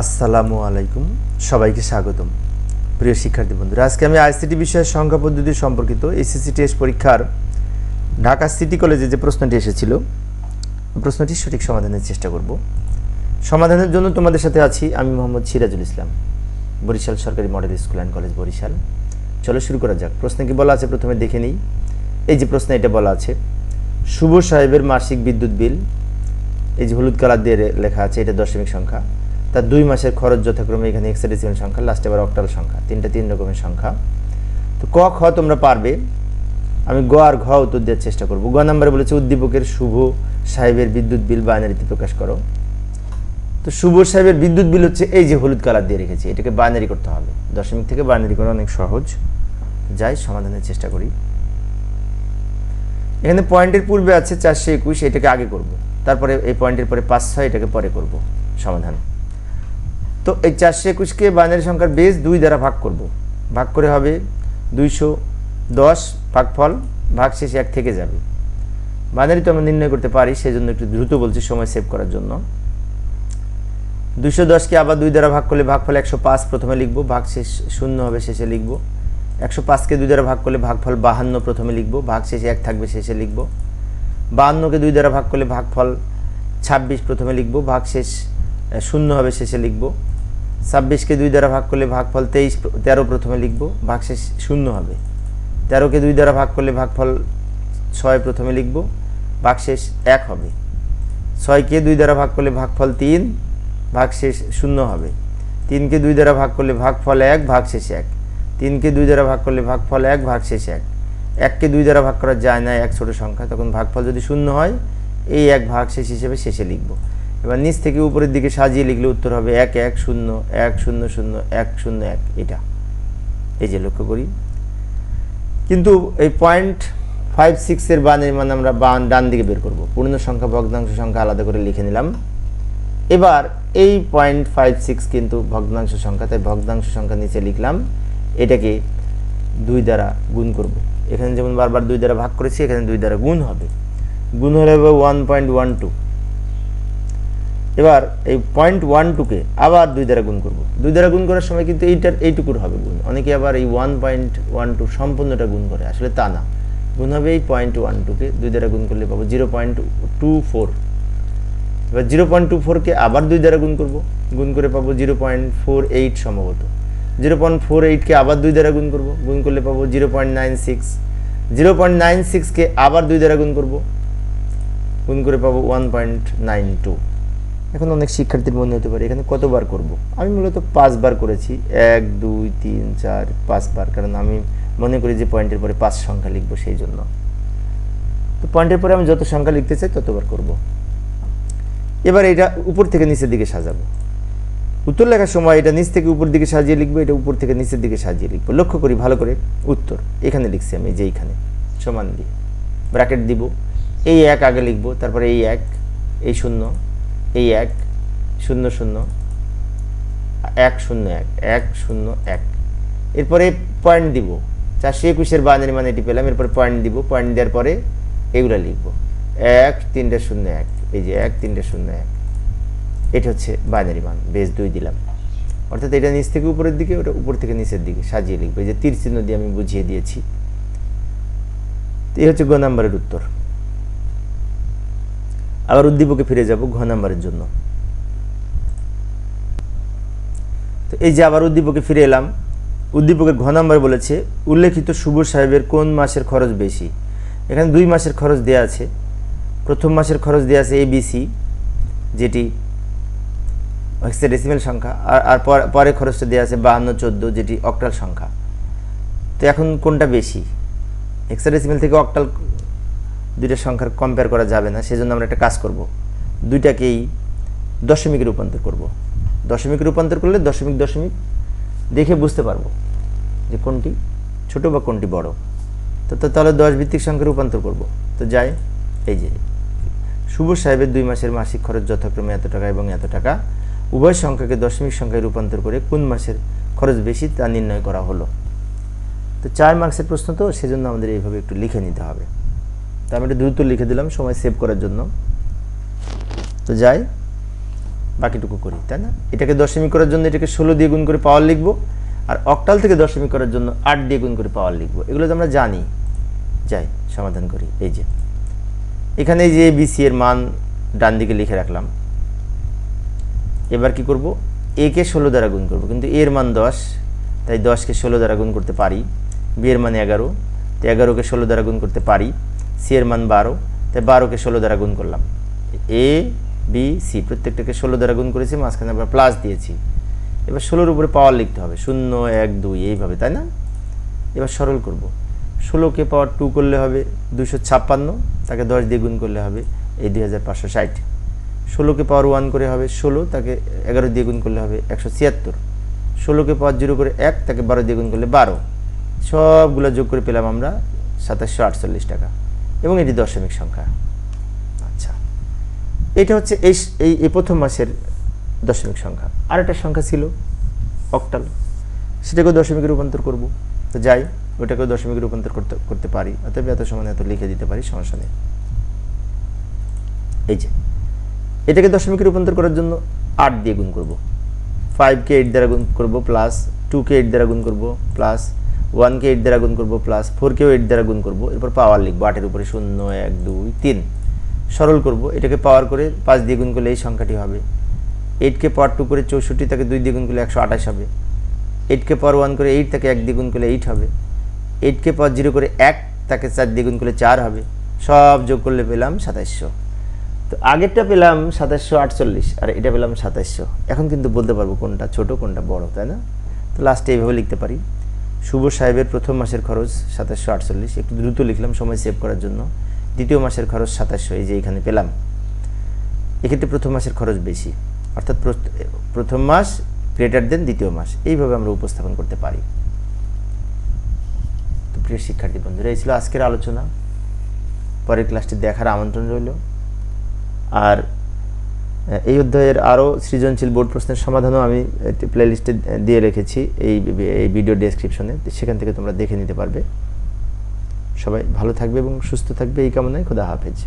আসসালামু আলাইকুম। সবাইকে স্বাগতম। প্রিয় শিক্ষার্থী বন্ধুরা, আজকে আমি আইসিটি বিষয়ের সংখ্যা পদ্ধতি সম্পর্কিত এসএসসি টেস্ট পরীক্ষার ঢাকা সিটি কলেজে যে প্রশ্নটি এসেছিল প্রশ্নটির সঠিক সমাধানের চেষ্টা করব। সমাধানের জন্য তোমাদের সাথে আছি আমি মোহাম্মদ সিরাজুল ইসলাম, বরিশাল সরকারি model school and college Barishal. চলো শুরু করা যাক। প্রশ্নে কি বলা আছে? প্রথমে দেখে নিই। এই যে প্রশ্নে এটা বলা আছে, শুভ সাহেবের মাসিক বিদ্যুৎ বিল, এই যে হলুদ কালার দিয়ে লেখা আছে, এটা দশমিক সংখ্যা। তার দুই মাসের খরচ যথাক্রমে এখানে এক্সাডেসিমাল সংখ্যা লাস্টে আবার অক্টাল সংখ্যা, তিনটা তিন রকমের সংখ্যা। তো ক, খ তোমরা পারবে। আমি গ আর ঘ উত্তর দেওয়ার চেষ্টা করব। গ নাম্বারে বলেছে উদ্দীপকের শুভ সাহেবের বিদ্যুৎ বিল বাইনারিতে প্রকাশ করো। তো শুভ সাহেবের বিদ্যুৎ বিল হচ্ছে এই যে হলুদ কালার দিয়ে রেখেছি, এটাকে বাইনারি করতে হবে। দশমিক থেকে বাইনারি করা অনেক সহজ। যাই, সমাধানের চেষ্টা করি। এখানে পয়েন্টের পূর্বে আছে চারশো একুশ, এটাকে আগে করব। তারপরে এই পয়েন্টের পরে পাঁচ ছয়, এটাকে পরে করব। সমাধান। তো এই চারশো একুশকে বাইনারি সংখ্যার বেস দুই দ্বারা ভাগ করব। ভাগ করে হবে দুইশো দশ ভাগফল ভাগ শেষে এক থেকে যাবে। বাইনারি তো আমরা নির্ণয় করতে পারি সেই জন্য একটু দ্রুত বলছি সময় সেভ করার জন্য। দুইশো দশকে আবার দুই দ্বারা ভাগ করলে ভাগফল একশো পাঁচ প্রথমে লিখব ভাগ শেষ শূন্য হবে শেষে লিখব। একশো পাঁচকে দুই দ্বারা ভাগ করলে ভাগফল বাহান্ন প্রথমে লিখব ভাগ শেষে এক থাকবে শেষে লিখব। বাহান্নকে দুই দ্বারা ভাগ করলে ভাগফল ছাব্বিশ প্রথমে লিখব ভাগ শেষ শূন্য হবে শেষে লিখব। ছাব্বিশকে দুই দ্বারা ভাগ করলে ভাগফল তেইশ, তেরো প্রথমে লিখব, ভাগ শেষ শূন্য হবে। তেরোকে দুই দ্বারা ভাগ করলে ভাগফল ছয় প্রথমে লিখব, ভাগ শেষ এক হবে। ছয়কে দুই দ্বারা ভাগ করলে ভাগফল তিন, ভাগ শেষ শূন্য হবে। তিনকে দুই দ্বারা ভাগ করলে ভাগফল এক, ভাগ শেষ এক। তিনকে দুই দ্বারা ভাগ করলে ভাগফল এক, ভাগ শেষ এক। এককে দুই দ্বারা ভাগ করা যায় না, এক ছোট সংখ্যা, তখন ভাগফল যদি শূন্য হয়, এই এক ভাগ শেষ হিসেবে শেষে লিখব। এবার নিচ থেকে উপরের দিকে সাজিয়ে লিখলে উত্তর হবে এক এক, শূন্য এক, শূন্য শূন্য, এক শূন্য, এক, এটা। এই যে লক্ষ্য করি। কিন্তু এই পয়েন্ট ফাইভ সিক্সের বানের মানে আমরা বান ডান দিকে বের করব। পূর্ণ সংখ্যা, ভগ্নাংশ সংখ্যা আলাদা করে লিখে নিলাম। এবার এই পয়েন্ট ফাইভ সিক্স কিন্তু ভগ্নাংশ সংখ্যা, তাই ভগ্নাংশ সংখ্যা নিচে লিখলাম। এটাকে দুই দ্বারা গুণ করব। এখানে যেমন বারবার দুই দ্বারা ভাগ করেছি, এখানে দুই দ্বারা গুণ হবে। গুণ হলে হবে ওয়ান পয়েন্ট ওয়ান টু এবার এই পয়েন্ট ওয়ান টুকে আবার দুই দ্বারা গুণ করব। দুই দ্বারা গুণ করার সময় কিন্তু এইটার এইটুকুর হবে গুণ। অনেকে আবার এই ওয়ান পয়েন্ট ওয়ান টু সম্পূর্ণটা গুণ করে, আসলে তা না। গুণ হবে এই পয়েন্ট ওয়ান টুকে দুই দ্বারা গুণ করলে পাবো জিরো পয়েন্ট টু ফোর এবার জিরো পয়েন্ট টু ফোরকে আবার দুই দ্বারা গুণ করব, গুণ করে পাবো জিরো পয়েন্ট ফোর এইট সম্ভবত। জিরো পয়েন্ট ফোর এইটকে আবার দুই দ্বারা গুণ করব, গুণ করলে পাবো zero point nine six zero point nine সিক্সকে আবার দুই দ্বারা গুণ করব, গুণ করে পাবো ওয়ান পয়েন্ট নাইন টু এখন অনেক শিক্ষার্থীর মনে হতে পারে, এখানে কতবার করব? আমি মূলত পাঁচবার করেছি। এক, দুই, তিন, চার, পাঁচবার, কারণ আমি মনে করি যে পয়েন্টের পরে পাঁচ সংখ্যা লিখব সেই জন্য। তো পয়েন্টের পরে আমি যত সংখ্যা লিখতে চাই, ততবার করব। এবার এটা উপর থেকে নিচের দিকে সাজাবো। উত্তর লেখার সময় এটা নিচ থেকে উপর দিকে সাজিয়ে লিখব, এটা উপর থেকে নিচের দিকে সাজিয়ে লিখব। লক্ষ্য করি ভালো করে, উত্তর। এখানে লিখছি আমি যে এইখানে সমান দিয়ে। ব্র্যাকেট দিব। এই এক আগে লিখব, তারপরে এই এক, এই শূন্য এই এক, শূন্য শূন্য, এক শূন্য, এক এক, শূন্য, এক। এরপরে পয়েন্ট দিব। চারশো একুশের বানারি মানে এটি পেলাম, এরপরে পয়েন্ট দিব। পয়েন্ট দেওয়ার পরে এগুলো লিখব। এক, তিনটে, শূন্য, এক। এই যে এক, তিনটে, শূন্য, এক। এটা হচ্ছে বাইনারি মান বেস দুই দিলাম। অর্থাৎ এটা নিচ থেকে উপরের দিকে, ওটা উপর থেকে নিচের দিকে সাজিয়ে লিখব। যে তীর চিহ্ন দিয়ে আমি বুঝিয়ে দিয়েছি। এই হচ্ছে গ নাম্বারের উত্তর। আবার উদ্দীপকে ফিরে যাব ঘ নাম্বারের জন্য। তো এই যে আবার উদ্দীপকে ফিরে এলাম, উদ্দীপকের ঘ নাম্বার বলেছে, উল্লেখিত শুভ সাহেবের কোন মাসের খরচ বেশি? এখানে দুই মাসের খরচ দেওয়া আছে। প্রথম মাসের খরচ দেওয়া আছে এবিসি যেটি হেক্সাডেসিমেল সংখ্যা, আর আর পর- পরে খরচটা দেওয়া আছে বাহান্ন, চোদ্দ, যেটি অক্টাল সংখ্যা। তো এখন কোনটা বেশি? হেক্সাডেসিমেল থেকে অক্টাল দুইটা সংখ্যার কম্পেয়ার করা যাবে না, সেজন্য আমরা একটা কাজ করব। দুইটাকেই দশমিকে রূপান্তর করব। দশমিক রূপান্তর করলে দশমিক দশমিক দেখে বুঝতে পারব যে কোনটি ছোট বা কোনটি বড়। তো তাহলে দশ ভিত্তিক সংখ্যা রূপান্তর করব। তো যাই, এই যে শুভ সাহেবের দুই মাসের মাসিক খরচ যথাক্রমে এত টাকা এবং এত টাকা, উভয় সংখ্যাকে দশমিক সংখ্যায় রূপান্তর করে কোন মাসের খরচ বেশি তা নির্ণয় করা হলো। তো চার মার্কসের প্রশ্ন তো, সেজন্য আমাদের এইভাবে একটু লিখে নিতে হবে। তো আমি এটা দ্রুত লিখে দিলাম, সময় সেভ করার জন্য। তো যাই, বাকিটুকু করি, তাই না? এটাকে দশমিক করার জন্য এটাকে ষোলো দিয়ে গুণ করে পাওয়ার লিখব, আর অক্টাল থেকে দশমিক করার জন্য আট দিয়ে গুণ করে পাওয়ার লিখব। এগুলো তো আমরা জানি। যাই, সমাধান করি, এই যে। এখানে যে বিসি এর মান ডান দিকে লিখে রাখলাম। এবার কি করব? এ কে ষোলো দ্বারা গুণ করব, কিন্তু এর মান দশ, তাই দশকে ষোলো দ্বারা গুণ করতে পারি। বি এর মান এগারো, তো এগারোকে ষোলো দ্বারা গুণ করতে পারি। সি এর মান বারো, তাই বারোকে ষোলো দ্বারা গুণ করলাম। এ, বি, সি, প্রত্যেকটাকে ষোলো দ্বারা গুণ করেছি, মাঝখানে আবার প্লাস দিয়েছি। এবার ষোলোর উপরে পাওয়ার লিখতে হবে। শূন্য, এক, দুই, এইভাবে, তাই না? এবার সরল করব। ষোলোকে পাওয়ার টু করলে হবে দুশো ছাপ্পান্ন, তাকে দশ দিয়ে গুণ করলে হবে এই দুই হাজার পাঁচশো ষাট। ষোলোকে পাওয়ার ওয়ান করে হবে ষোলো, তাকে এগারো দিয়ে গুণ করলে হবে একশো ছিয়াত্তর। ষোলোকে পাওয়ার জিরো করে এক, তাকে বারো দিয়ে গুণ করলে বারো। সবগুলো যোগ করে পেলাম আমরা সাতাশশো আটচল্লিশ টাকা। এবং এটি দশমিক সংখ্যা। আচ্ছা। এটা হচ্ছে এই এই প্রথম মাসের দশমিক সংখ্যা। আর একটা সংখ্যা ছিল অক্টাল সেটাকেও দশমিকে রূপান্তর করব। তো যাই, ওটাকেও দশমিকে রূপান্তর করতে করতে পারি। অতএব এত সময় এত লিখে দিতে পারি, সমস্যা নেই। এই যে, এটাকে দশমিকে রূপান্তর করার জন্য আট দিয়ে গুণ করব। ফাইভকে এইট দ্বারা গুণ করব প্লাস টুকে এইট দ্বারা গুণ করব প্লাস ওয়ানকে এইট দ্বারা গুণ করব প্লাস ফোরকেও এইট দ্বারা গুণ করব, এরপর পাওয়ার লিখব, আটের উপরে শূন্য, এক, দুই, তিন। সরল করব, এটাকে পাওয়ার করে পাঁচ দিয়ে গুণ করলে এই সংখ্যাটি হবে। এইটকে পাওয়ার টু করে চৌষট্টি, তাকে দুই দিয়ে গুণ করলে একশো আঠাশ হবে। এইটকে পাওয়ার ওয়ান করে এইট তাকে এক দিয়ে গুণ করলে এইট হবে। এইটকে পাওয়ার জিরো করে এক, তাকে চার দিয়ে গুণ করলে চার হবে। সব যোগ করলে পেলাম সাতাইশশো তো আগেরটা পেলাম সাতাশশো আটচল্লিশ, আর এটা পেলাম সাতাশশো। এখন কিন্তু বলতে পারব কোনটা ছোট, কোনটা বড়, তাই না? তো লাস্টে এইভাবে লিখতে পারি। শুভ সাহেবের প্রথম মাসের খরচ সাতাশশো আটচল্লিশ। একটু দ্রুত লিখলাম, সময় সেভ করার জন্য। দ্বিতীয় মাসের খরচ সাতাশশো, এই যে এখানে পেলাম। এক্ষেত্রে প্রথম মাসের খরচ বেশি। অর্থাৎ প্রথ- প্রথম মাস গ্রেটার দেন দ্বিতীয় মাস। এইভাবে আমরা উপস্থাপন করতে পারি। তো প্রিয় শিক্ষার্থী বন্ধুরা, এই ছিল আজকের আলোচনা। পরের ক্লাসটি দেখার আমন্ত্রণ রইল। আর এই অধ্যায়ের আরও সৃজনশীল বোর্ড প্রশ্নের সমাধানও আমি প্লেলিস্টে দিয়ে রেখেছি। এই এই ভিডিও ডেসক্রিপশনে সেখান থেকে তোমরা দেখে নিতে পারবে। সবাই ভালো থাকবে এবং সুস্থ থাকবে। এই কামনায় খোদা হাফেজ।